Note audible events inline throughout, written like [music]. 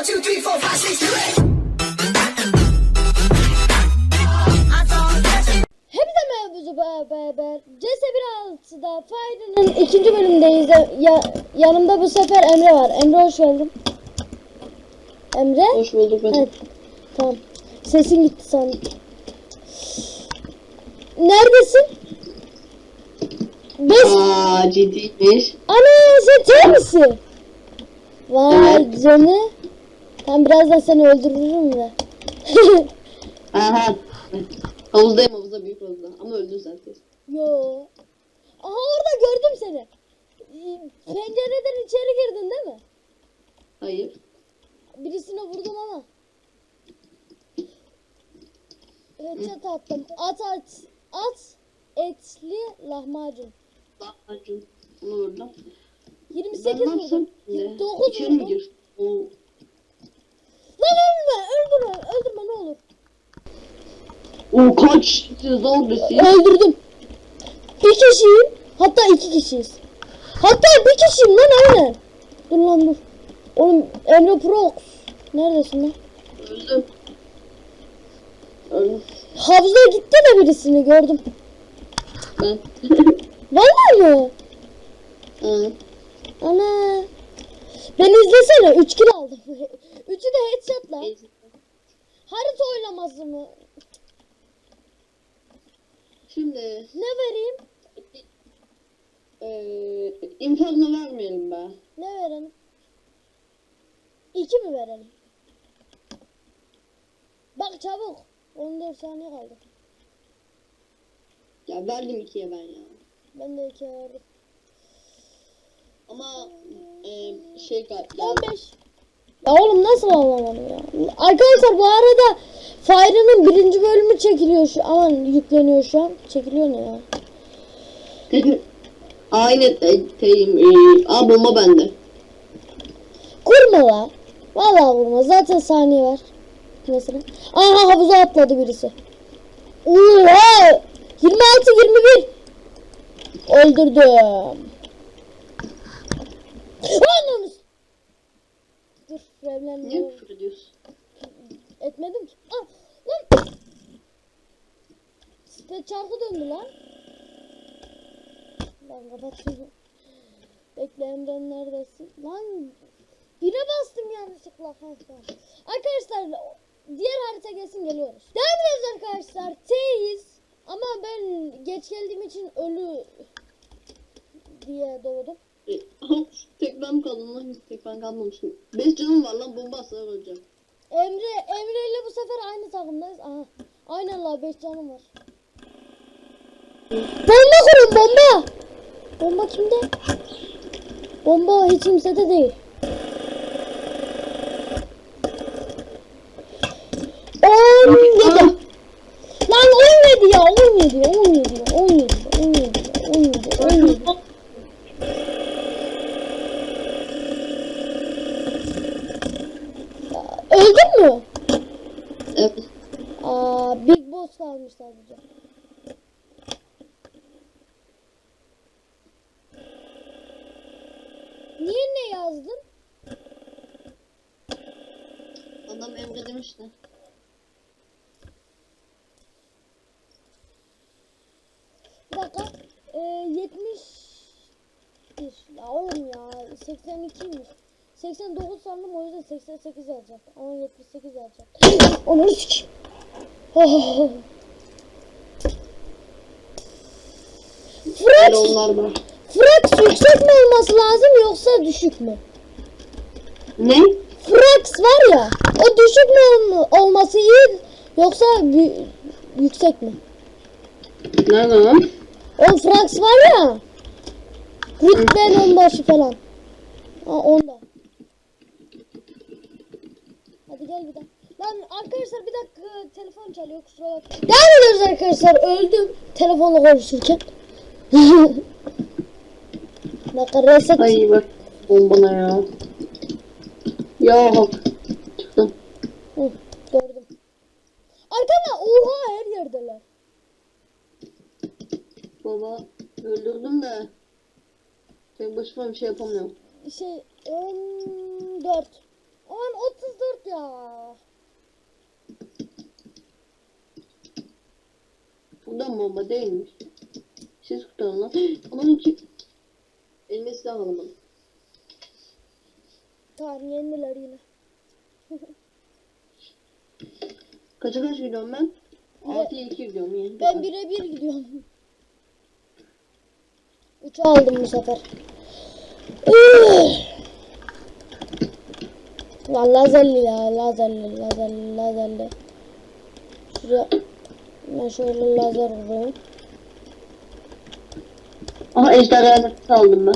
One, two, three, four, five, six, seven. Hepinize merhaba beraber. CS16'da Fire'ın ikinci bölümündeyiz. Ya, yanımda bu sefer Emre var. Emre hoş geldin. Emre? Hoş bulduk ben. Evet. Tamam. Sesin gitti sandım. Neredesin? Beş. Aa ciddiymiş. Ana sen T misin? Vay Evet. canı. Ben birazdan seni öldürürüm de. [laughs] Aha. Havuzdayım havuzda büyük havuzda. Ama öldün sen kesin. Yo. Aha orada gördüm seni. Ee, Pencereden içeri girdin değil mi? Hayır. Birisine vurdum ama. Headshot attım. At at. At etli lahmacun. Lahmacun. Onu vurdum. 28 Ben ne vurdum. yapsam? Ne? 29 İçeri mi vurdum. gir? Oo. Lan ölme. Öldürme. Öldürme ne olur. Oo kaç zor desin. Öldürdüm. Bir kişiyim. Hatta iki kişiyiz. Hatta bir kişiyim lan aynen. Dur lan dur. Oğlum Emre Prox. Neredesin lan? Öldüm. Öldüm. Havuza gitti de birisini gördüm. Ben. [laughs] Vallahi mı? Hı. Ana. Beni izlesene. 3 kill aldım. [laughs] Üçü de headshot'la. Harita oylaması mı? Şimdi Ne vereyim? eee inferno vermeyelim be. Ne verelim? 2 mi verelim? Bak çabuk. 14 saniye kaldı. Ya verdim ikiye ben ya. Ben de 2 verdim. Ama eee şey gal- ya 15. Ya oğlum nasıl anlamadım ya? Arkadaşlar bu arada Fire'ın birinci bölümü çekiliyor şu aman yükleniyor şu an. Çekiliyor ne ya? [laughs] Aynı te- teyim. Eee, aa bomba bende. Kurma la. Vallahi vurma. Zaten saniye var. Mesela. Aha havuza atladı birisi. Oha! 26 21. Öldürdüm. Ananı. Dur, Niye evlenme. küfür ediyorsun? Etmedim ki. Ah, lan. Site çarkı döndü lan. Lan kapat şunu. Bekle Emren neredesin? Lan bire bastım yanlışlıkla. Arkadaşlar diğer harita gelsin geliyoruz. Devam ediyoruz arkadaşlar. T'yiz. Ama ben geç geldiğim için ölü diye doğdum. E, tek ben kaldım lan? Tek ben kalmamışım. Beş canım var lan bomba atsalar öleceğim. Emre Emre ile bu sefer aynı takımdayız. Aha. Aynen la 5 canım var. Bomba kurun bomba. Bomba kimde? Bomba hiç kimsede değil. On yedi. Lan 17 ya 17 ya 17 ya 17 ya 17 ya 17 17 Öldün mü? Evet. Aa, Big Boss kalmış sadece. Niye ne yazdın? Adam Emre demiş de. Bir dakika. Ee, 70 Ya oğlum ya 82'ymiş. 89 sandım o yüzden 88 yazacak. Ama 78 yazacak. Onu sik. [laughs] Oh. Öyle Fırat, onlar da. Fırat yüksek mi olması lazım yoksa düşük mü? Ne? Frax var ya, o düşük mü olma- olması iyi yoksa yüksek mi? Nerede lan? O Frax var ya, rütben onbaşı falan. Ha onda. Hadi gel bir daha. Lan arkadaşlar bir dakika telefon çalıyor kusura bakmayın. Devam ediyoruz arkadaşlar öldüm telefonla konuşurken. Dakika reset. Ay bak bombana ya. Ya hak. Çıktım. Hı, gördüm. Arkada oha her yerdeler. Baba öldürdüm de. Tek başıma bir şey yapamıyorum. Şey 14 Aman 34 ya. Buradan bomba değilmiş. Siz kurtarın lan. Anam ki. Elime silah alamadım. Tamam yendiler yine. [laughs] Kaça kaç gidiyorum ben? Bir- 6'ya 2 gidiyorum yani. Ben birebir gidiyorum. [laughs] Üçü aldım bu sefer. [sighs] Lan lazerli ya lazerli lazerli lazerli. Şuraya ben şöyle lazer vurayım. Aha ejderha aldım ben.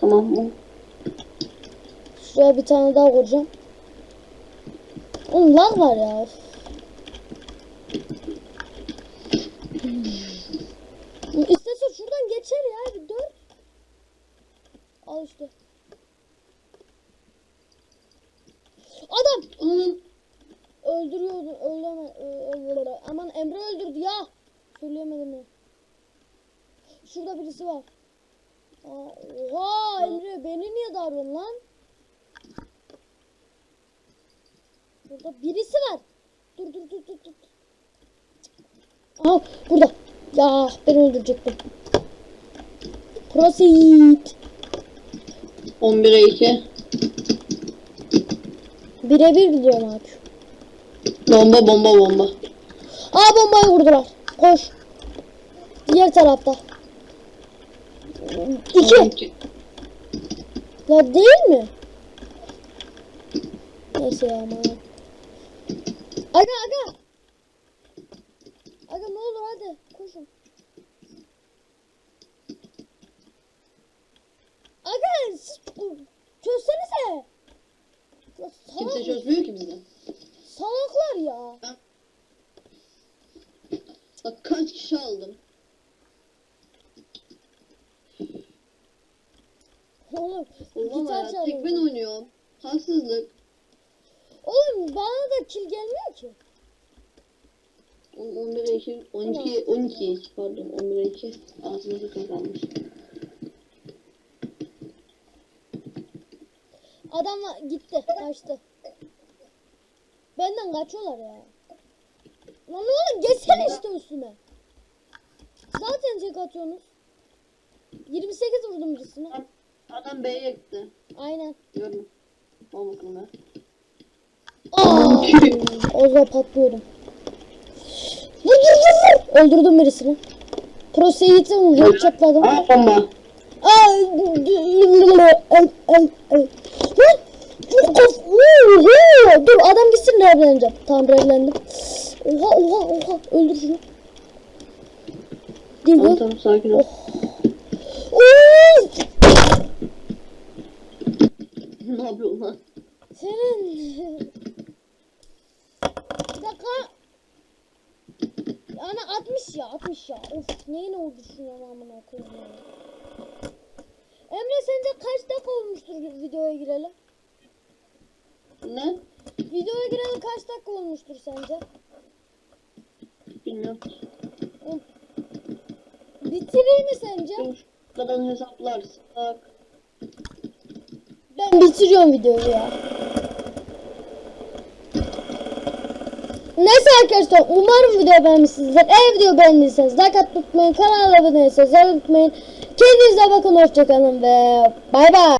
Tamam bu. Şuraya bir tane daha vuracağım. Oğlum lag var ya. Hmm. İstese şuradan geçer ya. Bir. Al işte. Adam Onun öldürüyordu. Öldürme. ö- Aman Emre öldürdü ya. Söyleyemedim ya. Şurada birisi var. Aa, Oha Emre beni niye darıyorsun lan? Burada birisi var. Dur dur dur dur dur. Aha burada. Ya ben öldürecektim. Proceed. 11'e 2. Birebir gidiyorum abi. Bomba bomba bomba. Aa bombayı vurdular. Koş. Diğer tarafta. İki. Ya değil mi? Neyse ya aman. Aga aga. Aga ne olur hadi koşun. Aga siz çözsenize. Ya Kimse çözmüyor ki bizi. salaklar ya. Bak kaç kişi aldım. Oğlum Oğlum gitar ya tek ben oynuyorum. Haksızlık. Oğlum bana da kill gelmiyor ki. 11'e 2, 12, 12 pardon 11'e 2 ağzımıza kazanmış. Adam gitti, kaçtı. Benden kaçıyorlar ya. Lan oğlum geçsene işte üstüme. Zaten tek atıyorsunuz. 28 vurdum birisine. Adam, B'ye gitti. Aynen. Gördüm. Al bakalım be. Aa! O zaman patlıyorum. Vur vur vur vur. Öldürdüm birisini. Proseyitim headshotladım. Aa bomba. Aa! Ay ay ay. Lan! Dur adam gitsin revleneceğim. Tamam revlendim. Oha oha oha. Öldür şunu. Değil Tamam tamam sakin ol. Oo! Ne yapıyorsun lan? Senin. Bir dakika. Ana 60 ya 60 ya. Of neyin oldu şuna amına koyayım ya. Emre sence kaç dakika olmuştur videoya girelim? Ne? Videoya girelim kaç dakika olmuştur sence? Bilmiyorum. Bitireyim mi sence? Dur. Şuradan hesaplarsak. Ben bitiriyorum videoyu ya. Neyse arkadaşlar umarım video beğenmişsinizdir. Eğer video beğendiyseniz like atmayı. Kanala abone değilseniz like unutmayın. Kendinize bakın hoşçakalın ve bay bay.